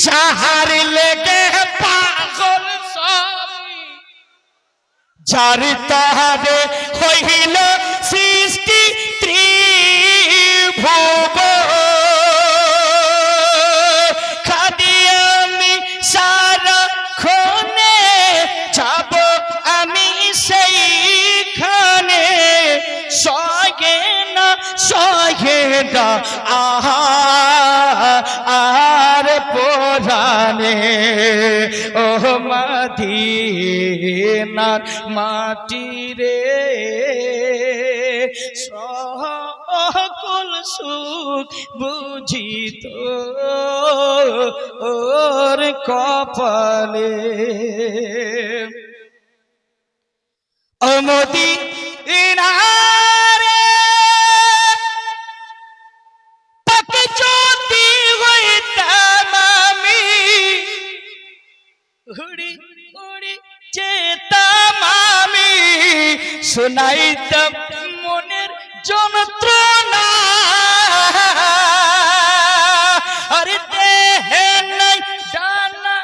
যাহার লেগে পাগল সবই যার তাহারে হইল সৃষ্টি ত্রিভুব খাদি আমি সারা আহা পোরানে ও মদিনার মাটি রে সকল সুখ বুঝিত ওর কপালে। অমতি ইনারে শোনাইতাম মনের যন্ত্রণা। আরে দেহে নাই ডানা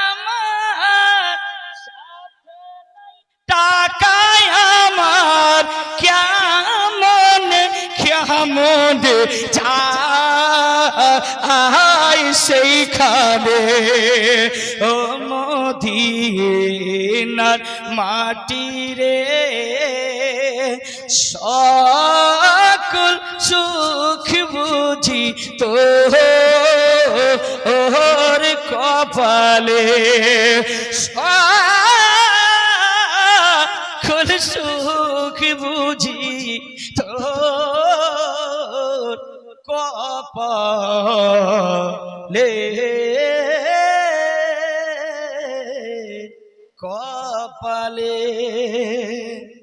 আমার টাকায় আমার। কেমন কেমন যাই সেইখানে। ও মদিনার মাটি রে। সকল সুখ বুঝি তো ওর কপালে। সকল সুখ বুঝি তোর কপালে। কপালে